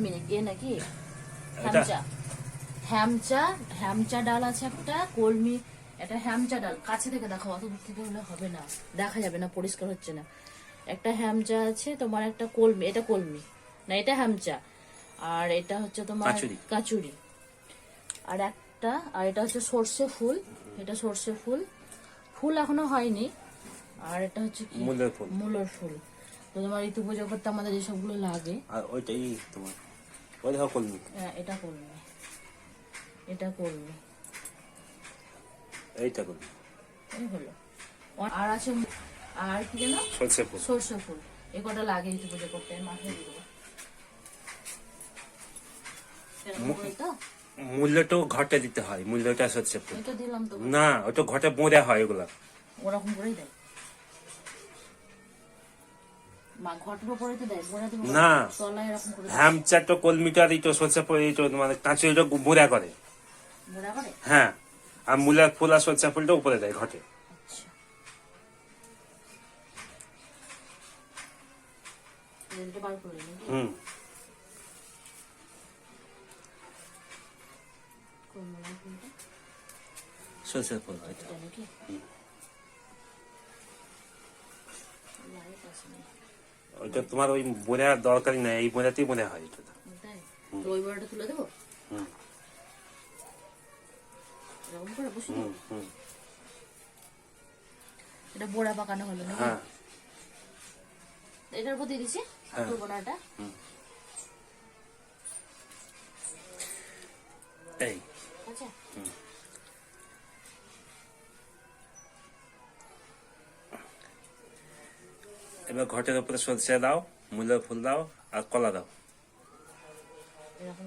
Minute এ নাকি? এটা? হ্যামচা। হ্যামচা? হ্যামচা ডাল আছে একটা কলমি একটা হ্যামচা ডাল। কাছে থেকে দেখো অত দূর থেকে হলে হবে না। দেখা যাবে না পরিষ্কার হচ্ছে না। একটা হ্যামচা আছে তোমার একটা কলমি এটা কলমি না এটা হ্যামচা। আর এটা হচ্ছে তোমার কাচুরি। কাচুরি। আর একটা আর এটা হচ্ছে সর্ষে ফুল এটা সর্ষে ফুল। ফুল এখনও হয়নি। আর এটা হচ্ছে কি? মূলের ফুল। মূলর ফুল। তো তোমার ঋতু পুজো করতে আমাদের যেসবগুলো লাগে। আর ওইটাই তোমার। ওই দেখো কলমি হ্যাঁ, এটা করবে। এটা করবে। এইটা কলমি এই হলো। আর আছে আর কি যেন? সরষে ফুল। সর্ষে ফুল। এ কটা লাগে ঋতু পুজো করতে মাথায় দিয়ে দেবো। মূল্যটাও ঘটে দিতে হয় মূল্যটা সরষে ফুল। দিলাম তো। না ওটা ঘটে বোঁদে হয় এগুলা। ওরকম করেই দেয়। না। হ্যামচারটা কলমিটার এইটো সরষে ফুল এইটো মানে কাঁচি ওইটা বোঁদা করে। হ্যাঁ আর মূলার ফুল আর সরষে ফুলটা উপরে দেয় ঘটে। আচ্ছা। হুম। কমলা ফুলটা? সরষে ফুল আছে না ওইটা তোমার ওই বোনার দরকারই নাই এই বোনাতেই মনে হয় এটা। তাই? তো ওই বড়টা তুলে দেবো? হুম। এরকম করে বসে হুম হুম। এটা বোড়া পাকানো হলো নাকি? হ্যাঁ। এটার উপর দিয়ে দিচ্ছি হ্যাঁ। বোনাটা। এই। আচ্ছা। এবার ঘটের উপরে সরষে দাও মূলের ফুল দাও আর কলা দাও। এরকম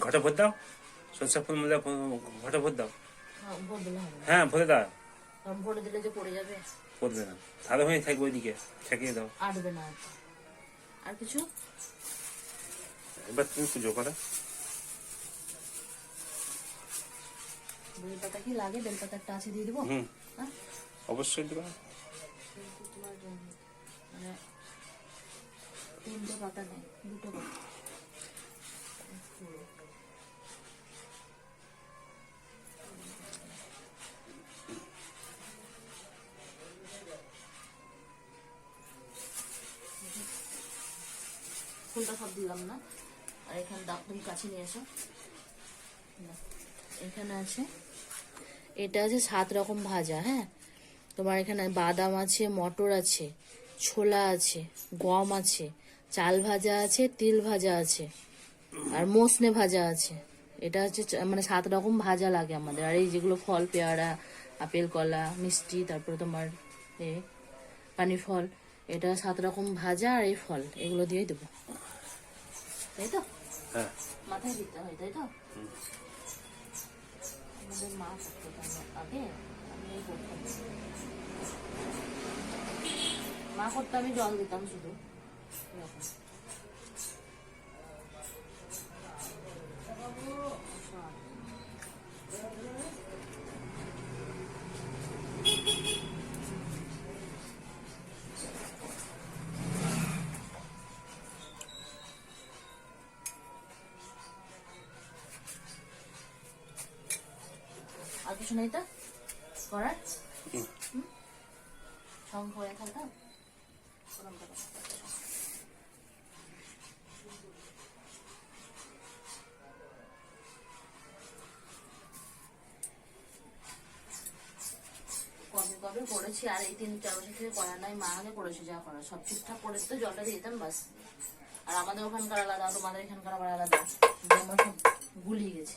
ঘটে ভর দাও সরষে ফুল মূলের ফুল ঘটে ভর দাও। হ্যাঁ ভোর হ্যাঁ ভরে দাও। কারণ ভরে দিলে যে পড়ে যাবে। করবে না। তাহলে হয়ে থাকবে ওইদিকে ঠেকিয়ে দাও। আটবে না আর। কিছু? এবার তুমি পুজো করো। বেলপাতা কি লাগে? বেলপাতা একটা আছে দিয়ে দিবো? হুম। হ্যাঁ? অবশ্যই দেবা। কিন্তু তোমার মানে তিনটে পাতা নেই, দুটো পাতা ফুলটা সব দিলাম না। আর এখানে দাগ তুমি কাছে নিয়ে এসো। এখানে আছে, এটা আছে সাত রকম ভাজা হ্যাঁ? তোমার এখানে বাদাম আছে মটর আছে ছোলা আছে গম আছে চাল ভাজা আছে তিল ভাজা আছে আর মোসনে ভাজা আছে। এটা হচ্ছে মানে সাত রকম ভাজা লাগে আমাদের। আর এই যেগুলো ফল পেয়ারা আপেল কলা মিষ্টি তারপরে তোমার এ পানি ফল এটা সাত রকম ভাজা আর এই ফল এগুলো দিয়ে দেবো। তাই তো? হ্যাঁ। মাথায় দিতে হয় তাই তো? আমাদের মা আগে। এই করতাম মা করতো আমি জল দিতাম শুধু। আর কিছু নেই তো করার হুম। হয়ে থাকতাম কবে কবে করেছি আর এই তিন চার বছর থেকে করা নাই মা আগে করেছে যা করা সব ঠিকঠাক করে তো জলটা দিয়ে দিতাম বাস আর আমাদের ওখানকার আলাদা তোমাদের এখানকার আবার আলাদা সব গুলিয়ে গেছে